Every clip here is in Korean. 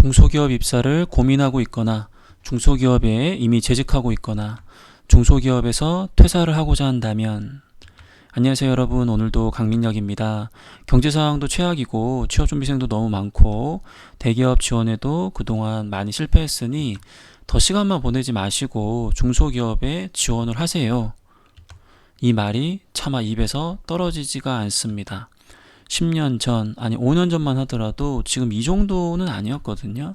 중소기업 입사를 고민하고 있거나 중소기업에 이미 재직하고 있거나 중소기업에서 퇴사를 하고자 한다면 안녕하세요 여러분 오늘도 강민혁입니다. 경제 상황도 최악이고 취업 준비생도 너무 많고 대기업 지원에도 그동안 많이 실패했으니 더 시간만 보내지 마시고 중소기업에 지원을 하세요. 이 말이 차마 입에서 떨어지지가 않습니다. 10년 전, 아니 5년 전만 하더라도 지금 이 정도는 아니었거든요.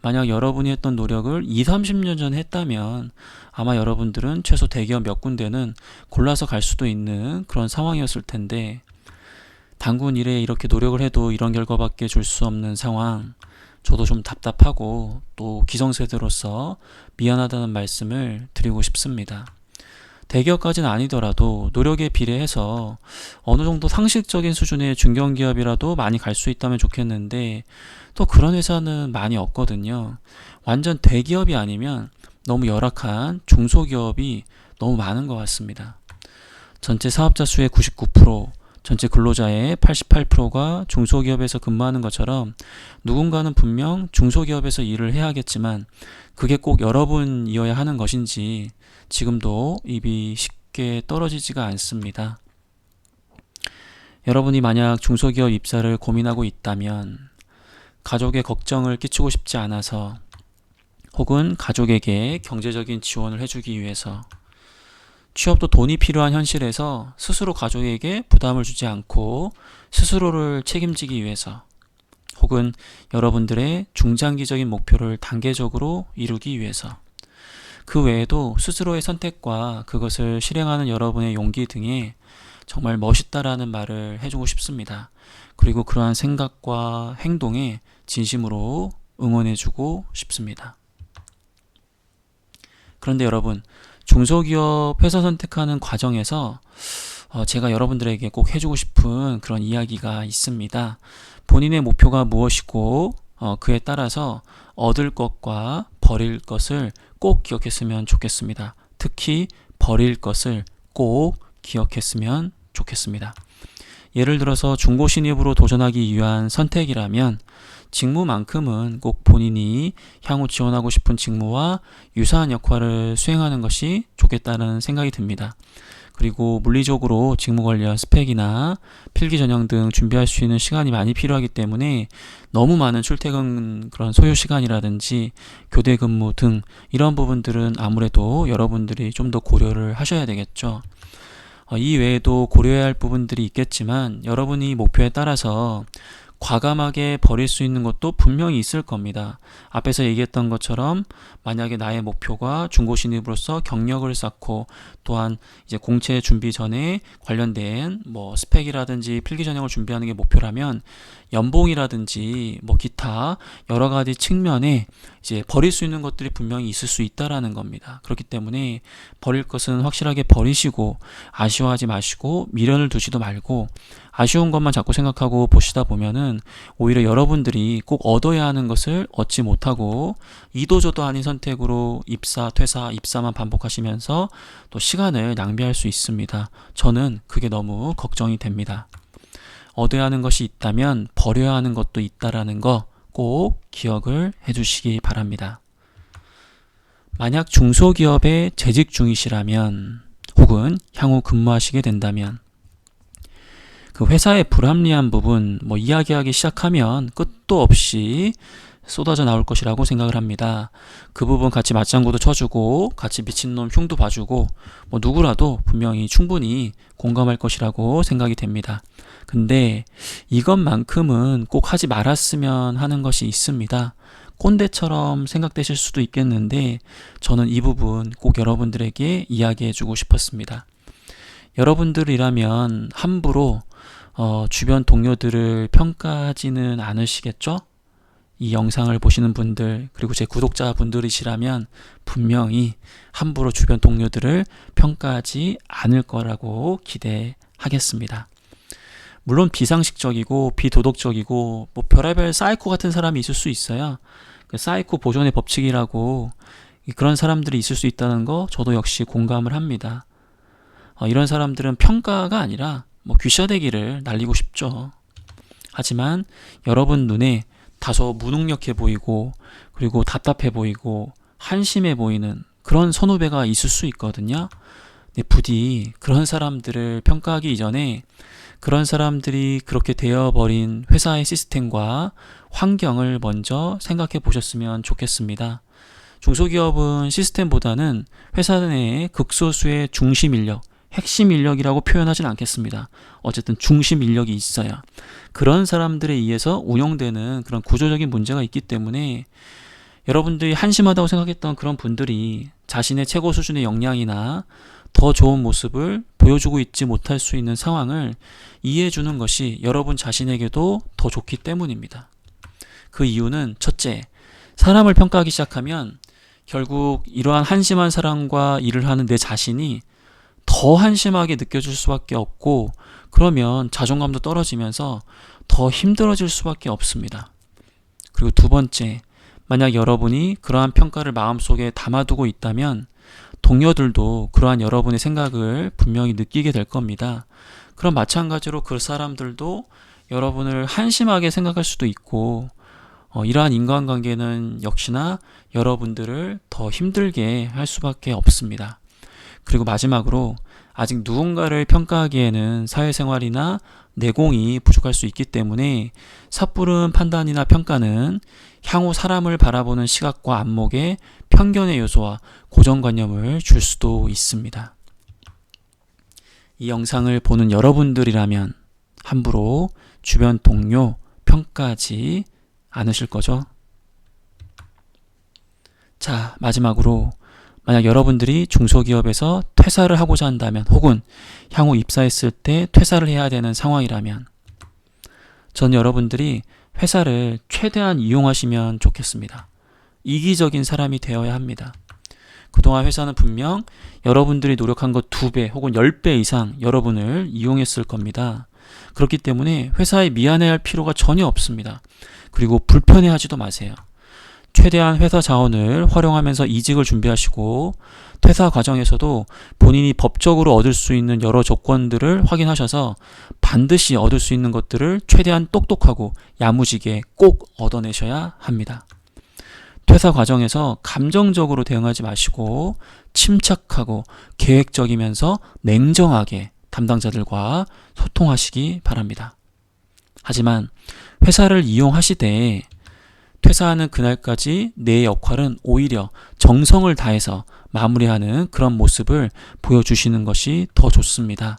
만약 여러분이 했던 노력을 2, 30년 전에 했다면 아마 여러분들은 최소 대기업 몇 군데는 골라서 갈 수도 있는 그런 상황이었을 텐데 단군 일에 이렇게 노력을 해도 이런 결과밖에 줄 수 없는 상황 저도 좀 답답하고 또 기성세대로서 미안하다는 말씀을 드리고 싶습니다. 대기업까지는 아니더라도 노력에 비례해서 어느 정도 상식적인 수준의 중견기업이라도 많이 갈 수 있다면 좋겠는데 또 그런 회사는 많이 없거든요. 완전 대기업이 아니면 너무 열악한 중소기업이 너무 많은 것 같습니다. 전체 사업자 수의 99%, 전체 근로자의 88%가 중소기업에서 근무하는 것처럼 누군가는 분명 중소기업에서 일을 해야겠지만 그게 꼭 여러분이어야 하는 것인지 지금도 입이 쉽게 떨어지지가 않습니다. 여러분이 만약 중소기업 입사를 고민하고 있다면 가족의 걱정을 끼치고 싶지 않아서 혹은 가족에게 경제적인 지원을 해주기 위해서 취업도 돈이 필요한 현실에서 스스로 가족에게 부담을 주지 않고 스스로를 책임지기 위해서 혹은 여러분들의 중장기적인 목표를 단계적으로 이루기 위해서 그 외에도 스스로의 선택과 그것을 실행하는 여러분의 용기 등에 정말 멋있다라는 말을 해주고 싶습니다. 그리고 그러한 생각과 행동에 진심으로 응원해주고 싶습니다. 그런데 여러분, 중소기업 회사 선택하는 과정에서 어, 제가 여러분들에게 꼭 해주고 싶은 그런 이야기가 있습니다. 본인의 목표가 무엇이고 어, 그에 따라서 얻을 것과 버릴 것을 꼭 기억했으면 좋겠습니다. 특히 버릴 것을 꼭 기억했으면 좋겠습니다. 예를 들어서 중고 신입으로 도전하기 위한 선택이라면 직무만큼은 꼭 본인이 향후 지원하고 싶은 직무와 유사한 역할을 수행하는 것이 좋겠다는 생각이 듭니다. 그리고 물리적으로 직무 관련 스펙이나 필기 전형 등 준비할 수 있는 시간이 많이 필요하기 때문에 너무 많은 출퇴근 그런 소요 시간이라든지 교대 근무 등 이런 부분들은 아무래도 여러분들이 좀 더 고려를 하셔야 되겠죠. 어, 이 외에도 고려해야 할 부분들이 있겠지만 여러분이 목표에 따라서 과감하게 버릴 수 있는 것도 분명히 있을 겁니다. 앞에서 얘기했던 것처럼 만약에 나의 목표가 중고 신입으로서 경력을 쌓고 또한 이제 공채 준비 전에 관련된 뭐 스펙이라든지 필기 전형을 준비하는 게 목표라면 연봉이라든지 뭐 기타 여러 가지 측면에 이제 버릴 수 있는 것들이 분명히 있을 수 있다라는 겁니다. 그렇기 때문에 버릴 것은 확실하게 버리시고 아쉬워하지 마시고 미련을 두지도 말고 아쉬운 것만 자꾸 생각하고 보시다 보면은 오히려 여러분들이 꼭 얻어야 하는 것을 얻지 못하고 이도저도 아닌 선택으로 입사, 퇴사, 입사만 반복하시면서 또 시간을 낭비할 수 있습니다. 저는 그게 너무 걱정이 됩니다. 얻어야 하는 것이 있다면 버려야 하는 것도 있다라는 거 꼭 기억을 해주시기 바랍니다. 만약 중소기업에 재직 중이시라면 혹은 향후 근무하시게 된다면 그 회사의 불합리한 부분 뭐 이야기하기 시작하면 끝도 없이 쏟아져 나올 것이라고 생각을 합니다. 그 부분 같이 맞장구도 쳐주고 같이 미친놈 흉도 봐주고 뭐 누구라도 분명히 충분히 공감할 것이라고 생각이 됩니다. 근데 이것만큼은 꼭 하지 말았으면 하는 것이 있습니다. 꼰대처럼 생각되실 수도 있겠는데 저는 이 부분 꼭 여러분들에게 이야기해 주고 싶었습니다. 여러분들이라면 함부로 어, 주변 동료들을 평가하지는 않으시겠죠? 이 영상을 보시는 분들 그리고 제 구독자 분들이시라면 분명히 함부로 주변 동료들을 평가하지 않을 거라고 기대하겠습니다. 물론 비상식적이고 비도덕적이고 뭐 별의별 사이코 같은 사람이 있을 수 있어요. 그 사이코 보존의 법칙이라고 그런 사람들이 있을 수 있다는 거 저도 역시 공감을 합니다. 어, 이런 사람들은 평가가 아니라 뭐 귀샤대기를 날리고 싶죠. 하지만 여러분 눈에 다소 무능력해 보이고 그리고 답답해 보이고 한심해 보이는 그런 선후배가 있을 수 있거든요. 부디 그런 사람들을 평가하기 이전에 그런 사람들이 그렇게 되어버린 회사의 시스템과 환경을 먼저 생각해 보셨으면 좋겠습니다. 중소기업은 시스템보다는 회사 내의 극소수의 중심 인력, 핵심 인력이라고 표현하진 않겠습니다. 어쨌든 중심 인력이 있어야 그런 사람들에 의해서 운영되는 그런 구조적인 문제가 있기 때문에 여러분들이 한심하다고 생각했던 그런 분들이 자신의 최고 수준의 역량이나 더 좋은 모습을 보여주고 있지 못할 수 있는 상황을 이해해 주는 것이 여러분 자신에게도 더 좋기 때문입니다. 그 이유는 첫째, 사람을 평가하기 시작하면 결국 이러한 한심한 사람과 일을 하는 내 자신이 더 한심하게 느껴질 수밖에 없고 그러면 자존감도 떨어지면서 더 힘들어질 수밖에 없습니다. 그리고 두 번째, 만약 여러분이 그러한 평가를 마음속에 담아두고 있다면 동료들도 그러한 여러분의 생각을 분명히 느끼게 될 겁니다. 그럼 마찬가지로 그 사람들도 여러분을 한심하게 생각할 수도 있고 어, 이러한 인간관계는 역시나 여러분들을 더 힘들게 할 수밖에 없습니다. 그리고 마지막으로 아직 누군가를 평가하기에는 사회생활이나 내공이 부족할 수 있기 때문에 섣부른 판단이나 평가는 향후 사람을 바라보는 시각과 안목에 편견의 요소와 고정관념을 줄 수도 있습니다. 이 영상을 보는 여러분들이라면 함부로 주변 동료 평가하지 않으실 거죠? 자, 마지막으로 만약 여러분들이 중소기업에서 퇴사를 하고자 한다면 혹은 향후 입사했을 때 퇴사를 해야 되는 상황이라면 전 여러분들이 회사를 최대한 이용하시면 좋겠습니다. 이기적인 사람이 되어야 합니다. 그동안 회사는 분명 여러분들이 노력한 것 두 배 혹은 열 배 이상 여러분을 이용했을 겁니다. 그렇기 때문에 회사에 미안해할 필요가 전혀 없습니다. 그리고 불편해하지도 마세요. 최대한 회사 자원을 활용하면서 이직을 준비하시고 퇴사 과정에서도 본인이 법적으로 얻을 수 있는 여러 조건들을 확인하셔서 반드시 얻을 수 있는 것들을 최대한 똑똑하고 야무지게 꼭 얻어내셔야 합니다. 퇴사 과정에서 감정적으로 대응하지 마시고 침착하고 계획적이면서 냉정하게 담당자들과 소통하시기 바랍니다. 하지만 회사를 이용하시되 퇴사하는 그날까지 내 역할은 오히려 정성을 다해서 마무리하는 그런 모습을 보여주시는 것이 더 좋습니다.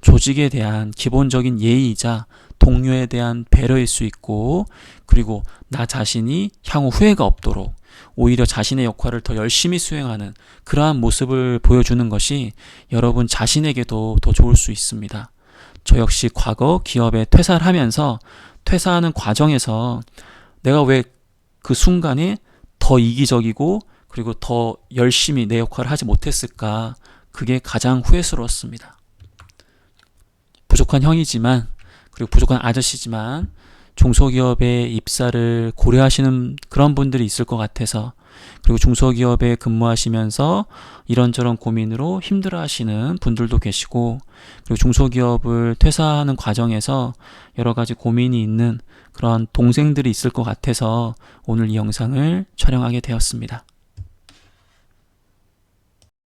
조직에 대한 기본적인 예의이자 동료에 대한 배려일 수 있고 그리고 나 자신이 향후 후회가 없도록 오히려 자신의 역할을 더 열심히 수행하는 그러한 모습을 보여주는 것이 여러분 자신에게도 더 좋을 수 있습니다. 저 역시 과거 기업에 퇴사를 하면서 퇴사하는 과정에서 내가 왜 그 순간에 더 이기적이고 그리고 더 열심히 내 역할을 하지 못했을까 그게 가장 후회스러웠습니다. 부족한 형이지만 그리고 부족한 아저씨지만 중소기업의 입사를 고려하시는 그런 분들이 있을 것 같아서 그리고 중소기업에 근무하시면서 이런저런 고민으로 힘들어 하시는 분들도 계시고 그리고 중소기업을 퇴사하는 과정에서 여러 가지 고민이 있는 그런 동생들이 있을 것 같아서 오늘 이 영상을 촬영하게 되었습니다.